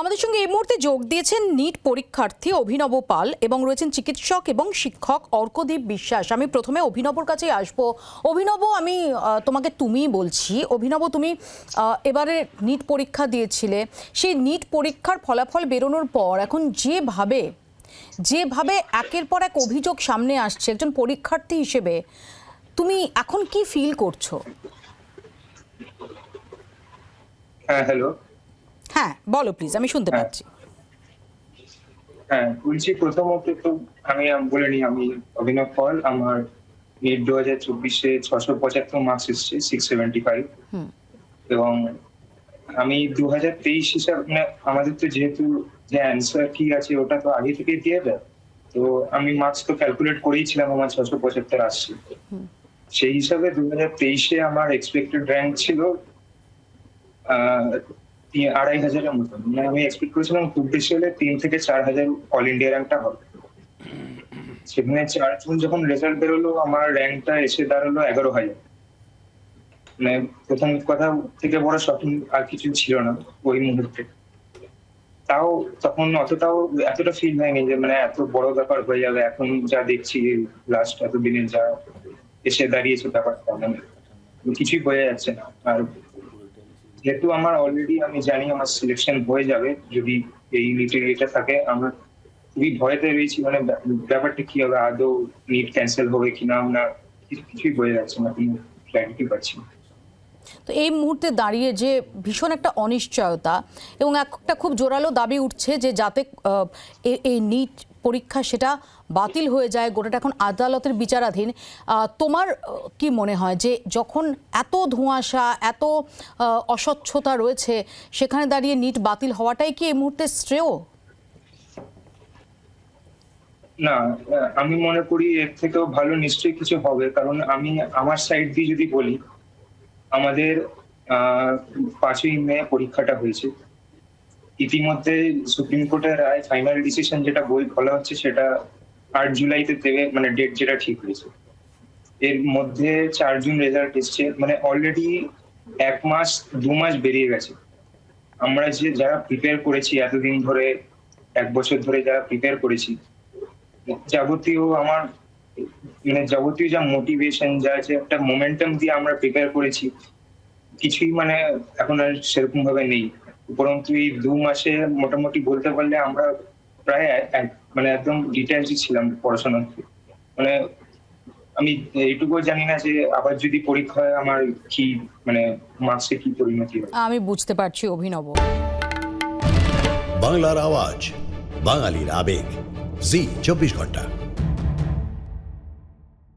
আমাদের সঙ্গে এই মুহূর্তে যোগ দিয়েছেন নিট পরীক্ষার্থী অভিনব পাল এবং রয়েছেন চিকিৎসক এবং শিক্ষক অর্কদীপ বিশ্বাস। আমি প্রথমে অভিনবর কাছে আসব। অভিনব, আমি তোমাকে তুমিই বলছি। অভিনব, তুমি এবারে নিট পরীক্ষা দিয়েছিলে। সেই নিট পরীক্ষার ফলাফল বেরোনোর পর এখন যেভাবে যেভাবে একের পর এক অভিযোগ সামনে আসছে একজন পরীক্ষার্থী হিসেবে, তুমি এখন কি ফিল করছ? হ্যাঁ হ্যালো হ্যাঁ বলো প্লিজ আমি শুনতে হ্যাঁ। পাচ্ছি। হ্যাঁ বলছি প্রথমত তো আমি বলে নিই আমি অভিনব পল আমার নিট দু হাজার চব্বিশে ছশো পঁচাত্তর মার্কস এসছে সিক্স সেভেন্টি ফাইভ এবং আমি দু হাজার তেইশ হিসাব মানে আমাদের তো যেহেতু যে অ্যান্সার কি আছে ওটা তো আগে থেকে দিয়ে দেয়। তো আমি মার্কস তো ক্যালকুলেট করেইছিলাম আমার ছশো পঁচাত্তর আসছে। সেই হিসাবে দু হাজার তেইশে আমার এক্সপেক্টেড র্যাঙ্ক ছিল আহ, আড়াই হাজারের মতো। মানে আমি এক্সপেক্ট করেছিলাম খুব বেশি হলে তিন থেকে চার হাজার অল ইন্ডিয়া র্যাঙ্কটা হবে। সেখানে চার জুন যখন রেজাল্ট বেরোলো, আমার র্যাঙ্কটা এসে দাঁড়াল এগারো হাজার। মানে প্রথম কথা থেকে বড় শপিং আর কিছু ছিল না ওই মুহূর্তে। তাও তখন অতটাও, এতটা ফিল হয়নি যে মানে এত বড় ব্যাপার হয়ে যাবে, এখন যা দেখছি লাস্ট এত দিনে যা এসে দাঁড়িয়েছে ব্যাপারটা মানে কিছুই বোঝা যাচ্ছে না। আর যেহেতু আমার অলরেডি আমি জানি আমার সিলেকশন হয়ে যাবে, যদি এই নিটের এটা থাকে, আমার খুবই ভয়তে রয়েছি মানে ব্যা- ব্যাপারটা কি হবে, আদৌ নিট ক্যান্সেল হবে কিনা, আমরা কিছুই বোঝা যাচ্ছে না, কোনো ক্ল্যারিটি পাচ্ছি না। তো এই মুহূর্তে দাঁড়িয়ে যে ভীষণ একটা অনিশ্চয়তা এবং একটা খুব জোরালো দাবি উঠছে যে যাতে এই নিট পরীক্ষা সেটা বাতিল হয়ে যায়, গোটাটা এখন আদালতের বিচারাধীন। তোমার কি মনে হয় যে যখন এত ধোঁয়াশা, এত অস্বচ্ছতা রয়েছে, সেখানে দাঁড়িয়ে নিট বাতিল হওয়াটাই কি এই মুহূর্তে শ্রেয়? না আমি মনে করি এর থেকেও ভালো নিশ্চয়ই কিছু হবে। কারণ আমি আমার সাইড দিয়ে যদি বলি আমাদের পাঁচই মে পরীক্ষাটা হয়েছে। ইতিমধ্যে সুপ্রিম কোর্টের রায় ফাইনাল ডিসিশন যেটা বই বলা হচ্ছে সেটা আট জুলাইতে দেবে মানে ডেট যেটা ঠিক হয়েছে। এর মধ্যে চার জুন রেজাল্ট এসছে মানে অলরেডি এক মাস, দু মাস বেরিয়ে গেছে। আমরা যে, যারা প্রিপেয়ার করেছি, এতদিন ধরে, এক বছর ধরে যারা প্রিপেয়ার করেছি, যাবতীয় আমার মানে যাবতীয় যা মোটিভেশন যা যে একটা মোমেন্টাম দিয়ে আমরা প্রিপেয়ার করেছি কিছুই মানে এখন আর সেরকম ভাবে নেই। উপরন্তু এই দু মাসে মোটামুটি বলতে পারলে আমরা প্রায় মানে একদম ডিটেলসই ছিলাম পড়াশোনাতে মানে আমি এইটুকুও জানি না যে আবার যদি পরীক্ষা হয় আমার কি মানে মার্কসে কি পরিণতি হবে আমি বুঝতে পারছি অভিনব। বাংলার আওয়াজ বাঙালির আবেগ। জি চব্বিশ ঘণ্টা।